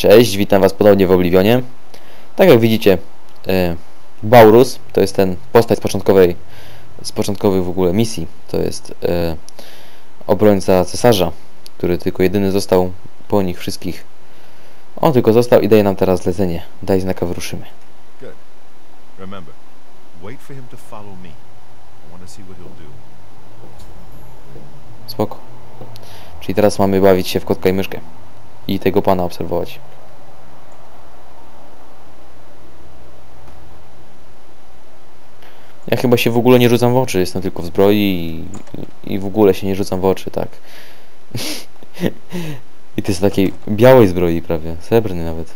Cześć, witam was ponownie w Oblivionie. Tak jak widzicie, e, Baurus to jest ten postać z początkowej, z początkowej w ogóle misji. To jest e, obrońca cesarza, który tylko jedyny został po nich wszystkich. On tylko został i daje nam teraz zlecenie. Daj znaka, wyruszymy. Good. Remember, wait for him to follow me. I want to see what he'll do. Spoko. Czyli teraz mamy bawić się w kotka i myszkę. I tego pana obserwować. Ja chyba się w ogóle nie rzucam w oczy, jestem tylko w zbroi i, i w ogóle się nie rzucam w oczy, tak. I to jest takiej białej zbroi prawie, srebrny nawet.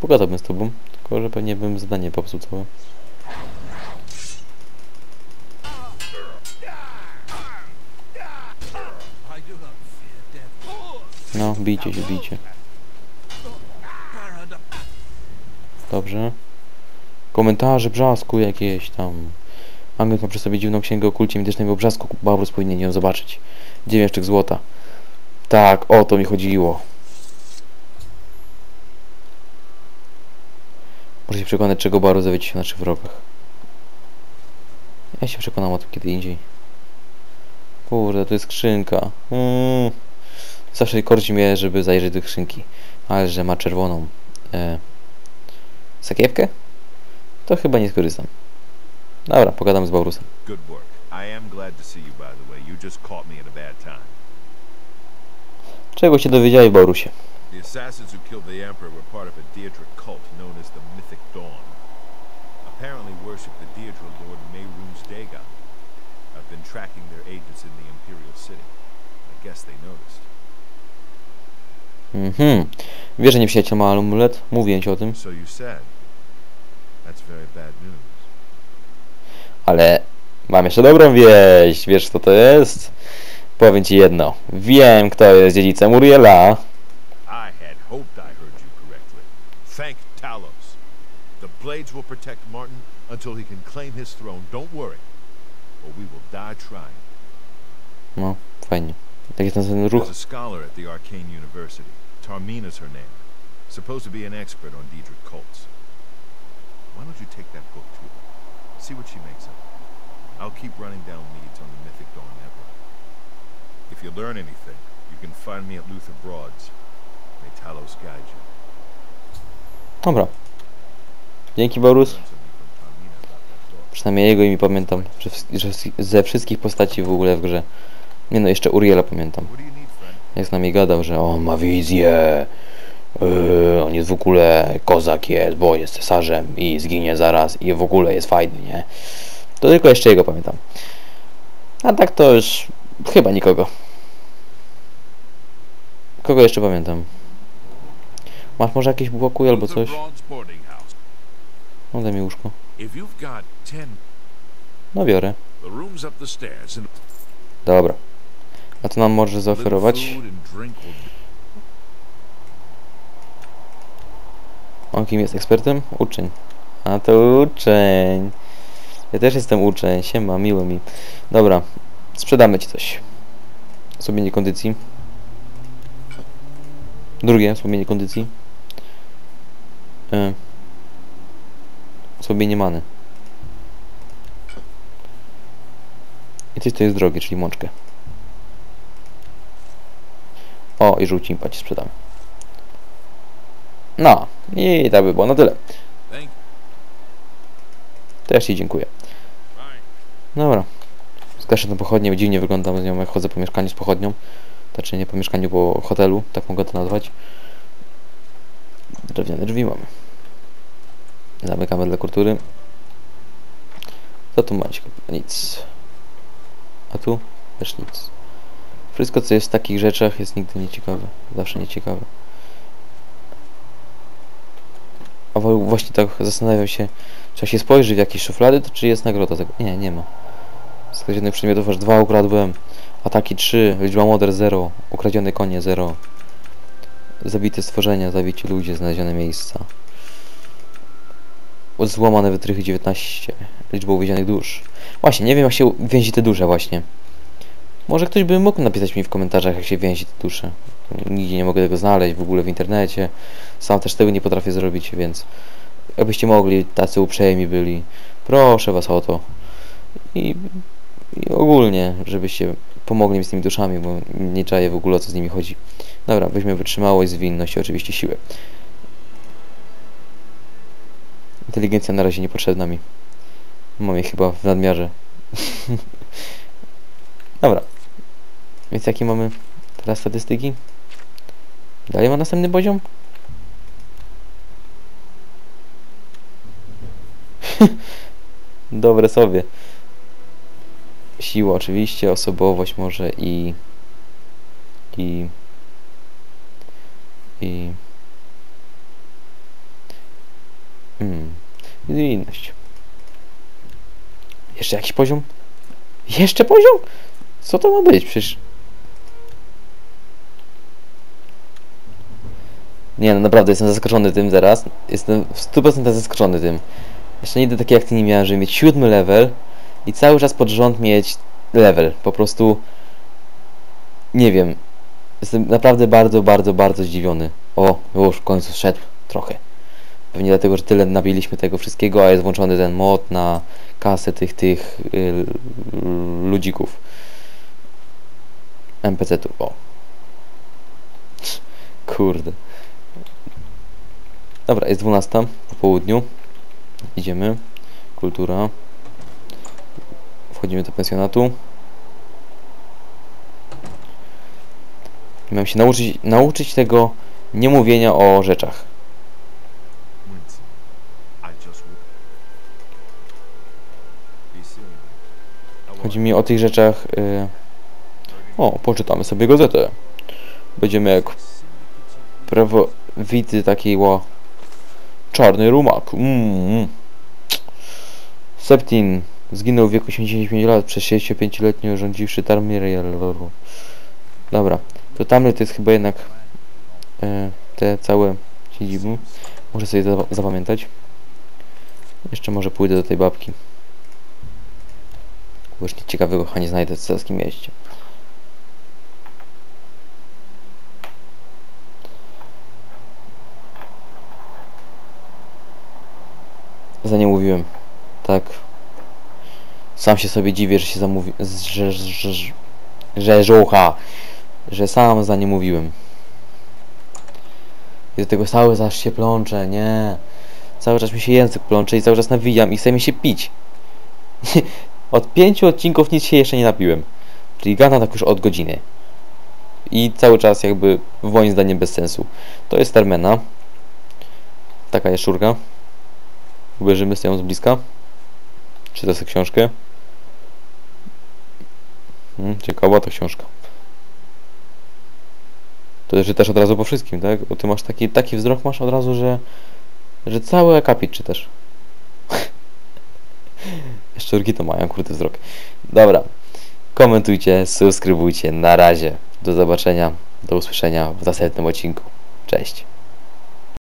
Pogadałbym z tobą, tylko że pewnie bym zadanie popsuł całe. No, bijcie się, bijcie. Dobrze. Komentarze brzasku jakieś tam. Anglet ma przy sobie dziwną księgę o kulcie mitycznego brzasku. Babrus powinien ją zobaczyć. 9 sztuk złota. Tak, o to mi chodziło. Muszę się przekonać, czego Baru zawiecie się na naszych wrogach. Ja się przekonam o tym kiedy indziej. Kurde, to jest skrzynka. Mm. Zawsze korci mnie, żeby zajrzeć do skrzynki. Ale że ma czerwoną e, sakiewkę, to chyba nie skorzystam. Dobra, pogadam z Baurusem. Good work. I am glad to see you, by the way. You just caught me at a bad time. Czego się dowiedziałeś, Baurusie? The assassins who killed the Emperor were part of a Deirdre cult known as the Mythic Dawn. Apparently worship the Deirdre Lord Dagon. I've been tracking their agents in the Imperial City. I guess they noticed. Mhm. Wiesz, że nieprzyjaciel ma amulet? Mówię ci o tym. Ale mam jeszcze dobrą wieść. Wiesz, kto to jest? Powiem ci jedno. Wiem, kto jest dziedzicem Uriela. Thank Talos. The Blades will protect Martin until he can claim his throne. Don't worry. Or we will die trying. No, fajnie. Jest ten ruch. There's a scholar at the Arcane University. Tarmina's her name. Supposed to be an expert on Daedric cults. Why don't you take that book to her? See what she makes of it. I'll keep running down leads on the Mythic Dawn Network. If you learn anything, you can find me at Luther Broads. May Talos guide you. Dobra. Dzięki, book. Przynajmniej jego imię pamiętam. Ze wszystkich postaci w ogóle w grze. Nie no, jeszcze Uriela pamiętam. Jak z nami gadał, że on ma wizję. Yy, on jest w ogóle kozak jest, bo jest cesarzem i zginie zaraz i w ogóle jest fajny, nie? To tylko jeszcze jego pamiętam. A tak to już chyba nikogo. Kogo jeszcze pamiętam? Masz może jakieś blokuj albo coś? No daj mi łóżko. No biorę. Dobra. A co nam może zaoferować? On kim jest ekspertem? Uczeń. A to uczeń. Ja też jestem uczeń. Siema, miło mi. Dobra, sprzedamy ci coś. Osłabienie kondycji. Drugie, osłabienie kondycji. Osłabienie many. I coś to jest drogie, czyli mączkę. O, i żółci impa ci sprzedamy. No, i tak by było na tyle. Thank Też Ci dziękuję. Dobra. Zgaszę tę pochodnię, dziwnie wyglądam z nią, jak chodzę po mieszkaniu z pochodnią. Znaczy nie po mieszkaniu, po hotelu, tak mogę to nazwać. Drewniane drzwi mamy. Zamykamy dla kultury. Co tu macie? Nic. A tu? Też nic. Wszystko, co jest w takich rzeczach, jest nigdy nieciekawe. Zawsze nieciekawe. A właśnie tak zastanawiam się, czy się spojrzy w jakieś szuflady, to czy jest nagroda tego? Nie, nie ma. Z kradzionych przedmiotów aż dwa ukradłem. Ataki 3, liczba moder 0, ukradzione konie 0. Zabite stworzenia, zabici ludzie, znalezione miejsca. Złamane wytrychy 19, liczba uwięzionych dusz. Właśnie, nie wiem jak się więzi te dusze właśnie. Może ktoś by mógł napisać mi w komentarzach, jak się więzi te dusze. Nigdzie nie mogę tego znaleźć w ogóle w internecie. Sam też tego nie potrafię zrobić, więc jakbyście mogli, tacy uprzejmi byli, proszę was o to. I, i ogólnie, żebyście pomogli mi z tymi duszami, bo nie czaję w ogóle o co z nimi chodzi. Dobra, weźmy wytrzymałość, zwinność i oczywiście siłę. Inteligencja na razie niepotrzebna mi. Mam jej chyba w nadmiarze. Dobra. Więc jakie mamy teraz statystyki? Dalej ma następny poziom? Dobre sobie. Siła oczywiście, osobowość może i... I... I... Mm. I inność. Jeszcze jakiś poziom? Jeszcze poziom? Co to ma być? Przecież... Nie no, naprawdę jestem zaskoczony tym zaraz. Jestem w 100% zaskoczony tym. Jeszcze nigdy takiej akcji nie miałem, żeby mieć siódmy level i cały czas pod rząd mieć level. Po prostu... Nie wiem. Jestem naprawdę bardzo, bardzo, bardzo zdziwiony. O, już w końcu szedł trochę. Pewnie dlatego, że tyle nabiliśmy tego wszystkiego, a jest włączony ten mod na kasę tych, tych y, ludzików. NPC-ów, o. Kurde. Dobra, jest 12 po południu. Idziemy. Kultura. Wchodzimy do pensjonatu. Miałem się nauczyć, nauczyć tego niemówienia o rzeczach. Chodzi mi o tych rzeczach. Y... O, poczytamy sobie gazetę. Będziemy jak prawowity taki ła. Czarny rumak. Mm. Septin zginął w wieku 85 lat przez 65-letnio rządziwszy Tarmiriel. Dobra, to Tamry to jest chyba jednak e, te całe siedziby. Muszę sobie za zapamiętać. Jeszcze może pójdę do tej babki. Bo już nic ciekawego chyba nie znajdę w celskim mieście. Za mówiłem. Tak. Sam się sobie dziwię, że się zamówi... że... że... że... żołcha. Że sam za nie mówiłem. I do tego cały czas się plączę, nie. Cały czas mi się język plącze i cały czas nawijam i chce mi się pić. od pięciu odcinków nic się jeszcze nie napiłem. Czyli gadam tak już od godziny. I cały czas jakby moim zdaniem bez sensu. To jest Termena. Taka jest Ubierzymy sobie ją z bliska. Czyta sobie książkę. Hmm, ciekawa to książka. To czytasz od razu po wszystkim, tak? Bo ty masz taki, taki wzrok masz od razu, że że cały akapit czytasz. Szczurki to mają krótki wzrok. Dobra. Komentujcie, subskrybujcie. Na razie. Do zobaczenia. Do usłyszenia w następnym odcinku. Cześć.